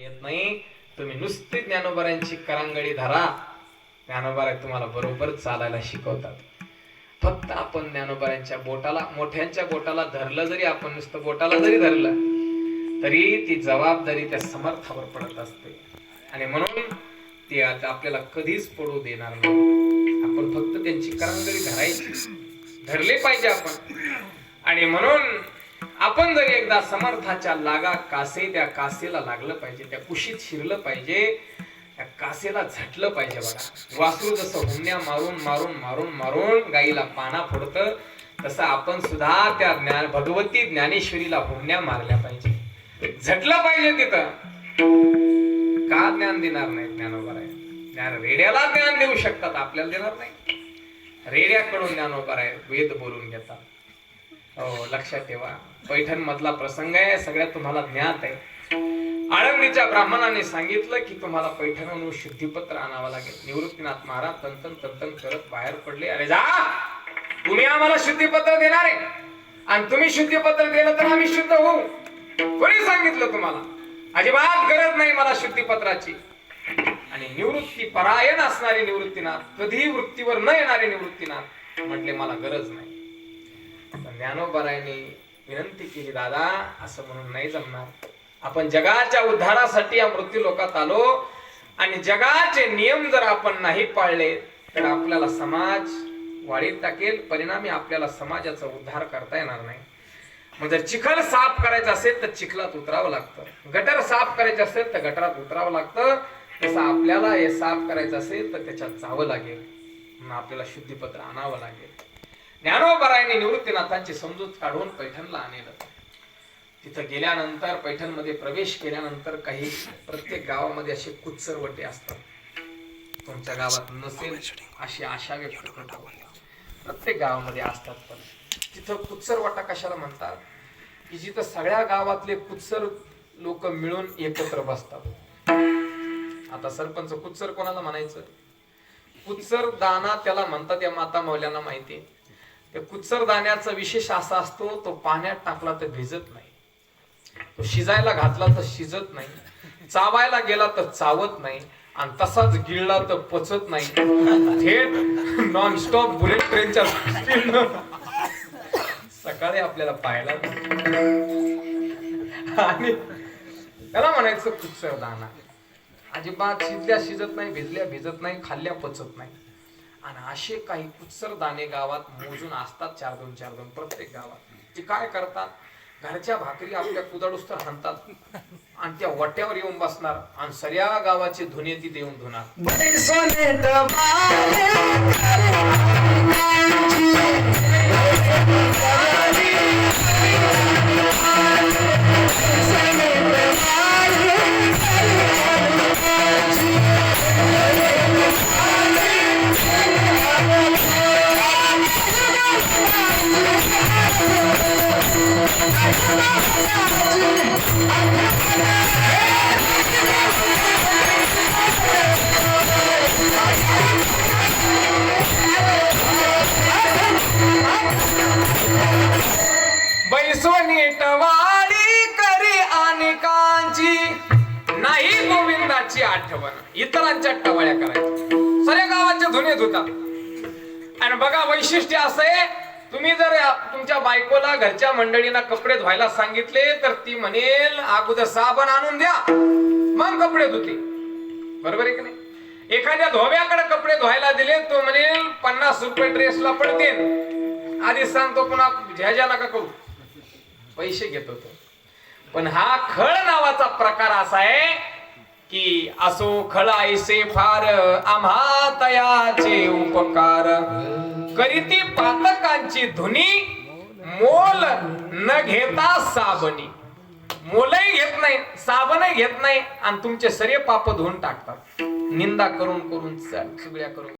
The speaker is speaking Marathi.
येत नाही. तुम्ही नुसती ज्ञानोबरांची करांगडी धरा. ज्ञानोबारा तुम्हाला बरोबर चालायला शिकवतात. फक्त आपण ज्ञानोबरांच्या बोटाला मोठ्यांच्या बोटाला धरलं जरी आपण नुसतं बोटाला जरी धरलं तरी ती जबाबदारी त्या समर्थावर पडत असते. आणि म्हणून ती आता आपल्याला कधीच पडू देणार नाही. आपण फक्त त्यांची करांगडी धरायची. धरले पाहिजे आपण. आणि म्हणून आपण जर एकदा समर्थाच्या लागा कासे त्या कासेला लागलं पाहिजे त्या कुशीत शिरलं पाहिजे त्या कासेला झटलं पाहिजे बघा. वासरू जसं हुमण्या मारून मारून मारून मारून गाईला पाना फोडतं तसं आपण सुद्धा त्या ज्ञान भगवती ज्ञानेश्वरीला हुमण्या मारल्या पाहिजे. झटलं पाहिजे तिथं. का ज्ञान देणार नाही ज्ञानोबा आहे ज्ञान रेड्याला ज्ञान देऊ शकतात आपल्याला देणार नाही. रेड्याकडून ज्ञानोबा आहे वेद बोलून घेतात. हो लक्षात ठेवा. पैठण मधला प्रसंग आहे सगळ्यात तुम्हाला ज्ञात आहे. आळंदीच्या ब्राह्मणाने सांगितलं की तुम्हाला पैठणहून शुद्धीपत्र आणावं लागेल. निवृत्तीनाथ महाराज तंतन तंतन करत बाहेर पडले. अरे जा! तुम्ही आम्हाला शुद्धीपत्र देणार आहे. आणि तुम्ही शुद्धीपत्र दिलं तर आम्ही शुद्ध होऊ. कोणी सांगितलं तुम्हाला? अजिबात गरज नाही मला शुद्धीपत्राची. आणि निवृत्ती परायण असणारे निवृत्तीनाथ कधीही वृत्तीवर न येणारे निवृत्तीनाथ म्हटले मला गरज नाही. ज्ञानोबरायने विनंती केली दादा असं म्हणून नाही जमणार. आपण जगाच्या उद्धारासाठी या मृत्यू लोकात आलो आणि जगाचे नियम जर आपण नाही पाळले तर आपल्याला समाज वाढीत टाकेल. परिणामी आपल्याला समाजाचा उद्धार करता येणार नाही. मग जर चिखल साफ करायचं असेल तर चिखलात उतरावं लागतं. गटर साफ करायचं असेल तर गटरात उतरावं लागतं. तसं आपल्याला हे साफ करायचं असेल तर त्याच्यात जावं लागेल. मग आपल्याला शुद्धीपत्र आणावं लागेल. ज्ञानोबरायने निवृत्तीनाथांची समजूत काढून पैठणला आणलं. तिथं गेल्यानंतर पैठणमध्ये प्रवेश केल्यानंतर काही प्रत्येक गावामध्ये असे कुत्सरवटे असतात. तुमच्या गावात नसेल अशी आशा व्यक्त प्रत्येक गावामध्ये असतात पण. तिथं कुत्सरवटा कशाला म्हणतात? की जिथं सगळ्या गावातले कुत्सर लोक मिळून एकत्र बसतात. आता सरपंच कुत्सर कोणाला म्हणायचं? कुत्सर दाना त्याला म्हणतात या माता मौल्यांना माहिती त्या कुचर दाण्याचा विशेष असा असतो तो पाण्यात टाकला तर भिजत नाही. तो शिजायला घातला तर शिजत नाही. चावायला गेला तर चावत नाही. आणि तसाच गिळला तर पचत नाही. थेट नॉनस्टॉप बुलेट ट्रेनच्या सकाळी आपल्याला पाहायला आणि त्याला म्हणायचं कुचर दाना अजिबात शिजल्या शिजत नाही भिजल्या भिजत नाही खाल्ल्या पचत नाही. आणि असे काही कुत्सर दाणे गावात मोजून असतात चार दोन चार दोन प्रत्येक गावात. ते काय करतात? घरच्या भाकरी आपल्या कुदाडूस तर हाणतात आणि त्या वट्यावर येऊन बसणार आणि सगळ्या गावाचे धुणे तिथे येऊन धुणार. बैसोनी टवाळी करी अनेकांची. नाही गोविंदाची आठवण. इतरांच्या टवाळ्या करायच्या. सगळ्या गावाच्या धुणे धुतात. आणि बघा वैशिष्ट्य असे तुम्ही जर तुमच्या बायकोला घरच्या मंडळींना कपडे धुवायला सांगितले तर ती म्हणेल अगोदर साबण आणून द्या मग कपडे धुते. बरोबर आहे की नाही? एखाद्या धोब्याकडे कपडे धुवायला दिले तो म्हणेल पन्नास रुपये ड्रेसला पडते आधी सांगतो पुन्हा झ्याझ्या नका करू. पैसे घेत होतो. पण हा खळ नावाचा प्रकार असा आहे की असो खळायसे फार आम्हा तयाचे उपकार. करीती पातकांची धुनी मोल न घेता साबणी. मोलही घेत नाही साबणही घेत नाही आणि तुमचे सरे पाप धुवून टाकतात. निंदा करून करून सगळ्या करून.